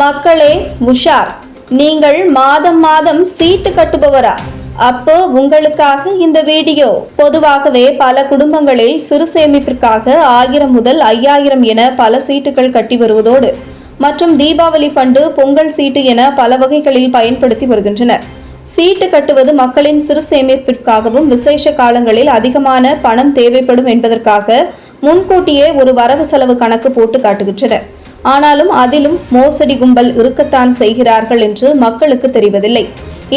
மக்களே முஷார் நீங்கள் மாதம் மாதம் சீட்டு கட்டுபவரா? அப்போ உங்களுக்காக இந்த வீடியோ. பொதுவாகவே பல குடும்பங்களில் சிறு சேமிப்பிற்காக ஆயிரம் முதல் ஐயாயிரம் என பல சீட்டுகள் கட்டி வருவதோடு மற்றும் தீபாவளி ஃபண்டு பொங்கல் சீட்டு என பல வகைகளில் பயன்படுத்தி வருகின்றனர். சீட்டு கட்டுவது மக்களின் சிறு சேமிப்பிற்காகவும் விசேஷ காலங்களில் அதிகமான பணம் தேவைப்படும் என்பதற்காக முன்கூட்டியே ஒரு வரவு செலவு கணக்கு போட்டு காட்டுகின்றனர். ஆனாலும் அதிலும் மோசடி கும்பல் இருக்கத்தான் செய்கிறார்கள் என்று மக்களுக்கு தெரிவதில்லை.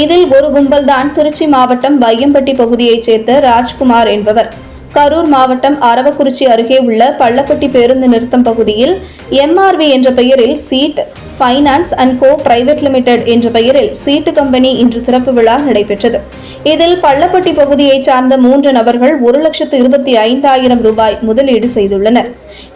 இதில் ஒரு கும்பல்தான் திருச்சி மாவட்டம் வையம்பட்டி பகுதியைச் சேர்ந்த ராஜ்குமார் என்பவர். கரூர் மாவட்டம் அரவக்குறிச்சி அருகே உள்ள பள்ளப்பட்டி பேருந்து நிறுத்தம் பகுதியில் எம்ஆர்வி என்ற பெயரில் chit finance and co private limited என்ற பெயரில் சீட்டு கம்பெனி இன்று திறப்பு விழா நடைபெற்றது. இதில் பள்ளப்பட்டி பகுதியைச் சார்ந்த மூன்று நபர்கள் ஒரு லட்சத்து இருபத்தி ஐந்தாயிரம் ரூபாய் முதலீடு செய்துள்ளனர்.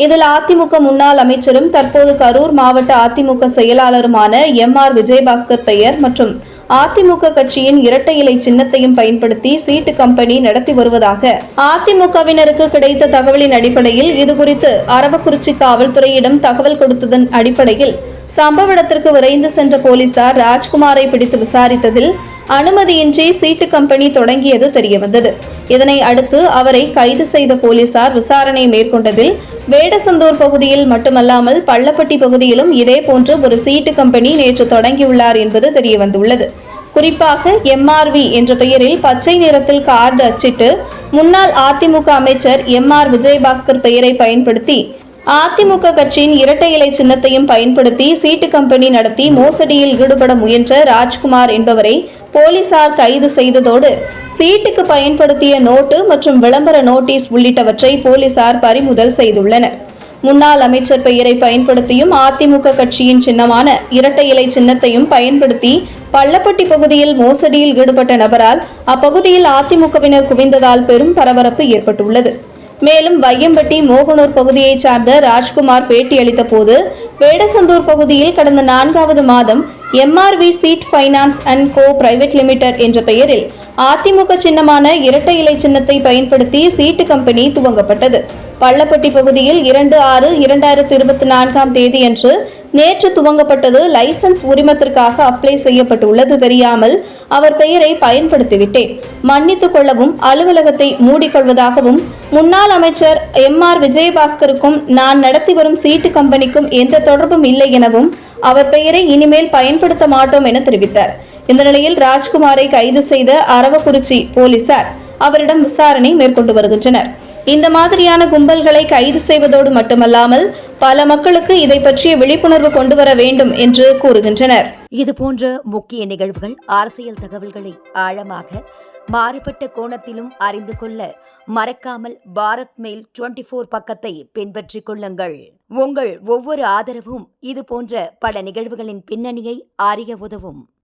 இதில் அதிமுக முன்னாள் அமைச்சரும் தற்போது கரூர் மாவட்ட அதிமுக செயலாளருமான எம் ஆர் விஜயபாஸ்கர் பெயர் மற்றும் அதிமுக கட்சியின் இரட்டை இலை சின்னத்தையும் பயன்படுத்தி சீட்டு கம்பெனி நடத்தி வருவதாக அதிமுகவினருக்கு கிடைத்த தகவலின் அடிப்படையில் இதுகுறித்து அரவக்குறிச்சி காவல்துறையிடம் தகவல் கொடுத்ததன் அடிப்படையில் சம்பவ இடத்திற்கு விரைந்து சென்ற போலீசார் ராஜ்குமாரை பிடித்து விசாரித்ததில் அனுமதியின்றி சீட்டு கம்பெனி தொடங்கியது தெரியவந்தது. இதனை அடுத்து அவரை கைது செய்த போலீசார் விசாரணை மேற்கொண்டதில் வேடசந்தூர் பகுதியில் மட்டுமல்லாமல் பள்ளப்பட்டி பகுதியிலும் இதேபோன்று ஒரு சீட்டு கம்பெனி நேற்று தொடங்கியுள்ளார் என்பது தெரியவந்துள்ளது. குறிப்பாக எம்ஆர்வி என்ற பெயரில் பச்சை நிறத்தில் கார்டு அச்சிட்டு முன்னாள் அதிமுக அமைச்சர் எம் ஆர் விஜயபாஸ்கர் பெயரை பயன்படுத்தி அதிமுக கட்சியின் இரட்டை இலை சின்னத்தையும் பயன்படுத்தி சீட்டு கம்பெனி நடத்தி மோசடியில் ஈடுபட முயன்ற ராஜ்குமார் என்பவரை போலீசார் கைது செய்ததோடு சீட்டுக்கு பயன்படுத்திய நோட்டு மற்றும் விளம்பர நோட்டீஸ் உள்ளிட்டவற்றை போலீசார் பறிமுதல் செய்துள்ளனர். முன்னாள் அமைச்சர் பெயரை பயன்படுத்தியும் அதிமுக கட்சியின் சின்னமான இரட்டை இலை சின்னத்தையும் பயன்படுத்தி பள்ளப்பட்டி பகுதியில் மோசடியில் ஈடுபட்ட நபரால் அப்பகுதியில் அதிமுகவினர் குவிந்ததால் பெரும் பரபரப்பு ஏற்பட்டுள்ளது. மேலும் வையம்பட்டி மோகனூர் பகுதியைச் சார்ந்த ராஜ்குமார் பேட்டியளித்த போது வேடசந்தூர் பகுதியில் கடந்த நான்காவது மாதம் MRV chit finance and co private limited என்ற பெயரில் அதிமுக சின்னமான இரட்டை இலை சின்னத்தை பயன்படுத்தி சீட்டு கம்பெனி துவங்கப்பட்டது. பள்ளப்பட்டி பகுதியில் இரண்டு ஆறு இரண்டாயிரத்தி இருபத்தி நான்காம் தேதியன்று நேற்று துவங்கப்பட்டது லைசன்ஸ் உரிமத்திற்காக அப்ளை செய்யப்பட்டுள்ளது தெரியாமல் அவர் பெயரை பயன்படுத்திவிட்டேன். மன்னித்துக் கொள்ளவும் அலுவலகத்தை மூடிக்கொள்வதாகவும் முன்னாள் அமைச்சர் எம் ஆர் விஜயபாஸ்கருக்கும் நான் நடத்தி வரும் சீட்டு கம்பெனிக்கும் எந்த தொடர்பும் இல்லை எனவும் அவர் பெயரை இனிமேல் பயன்படுத்த மாட்டோம் என தெரிவித்தார். இந்த நிலையில் ராஜ்குமாரை கைது செய்த அரவக்குறிச்சி போலீசார் அவரிடம் விசாரணை மேற்கொண்டு வருகின்றனர். இந்த மாதிரியான கும்பல்களை கைது செய்வதோடு மட்டுமல்லாமல் பல மக்களுக்கு இதை பற்றிய விழிப்புணர்வு கொண்டு வர வேண்டும் என்று கூறுகின்றனர். இது போன்ற முக்கிய நிகழ்வுகள் அரசியல் தகவல்களை ஆழமாக மாறுபட்ட கோணத்திலும் அறிந்து கொள்ள மறக்காமல் பாரத் மெயில் டுவெண்டி ஃபோர் பக்கத்தை பின்பற்றிக் கொள்ளுங்கள். உங்கள் ஒவ்வொரு ஆதரவும் இது போன்ற பல நிகழ்வுகளின் பின்னணியை அறிய உதவும்.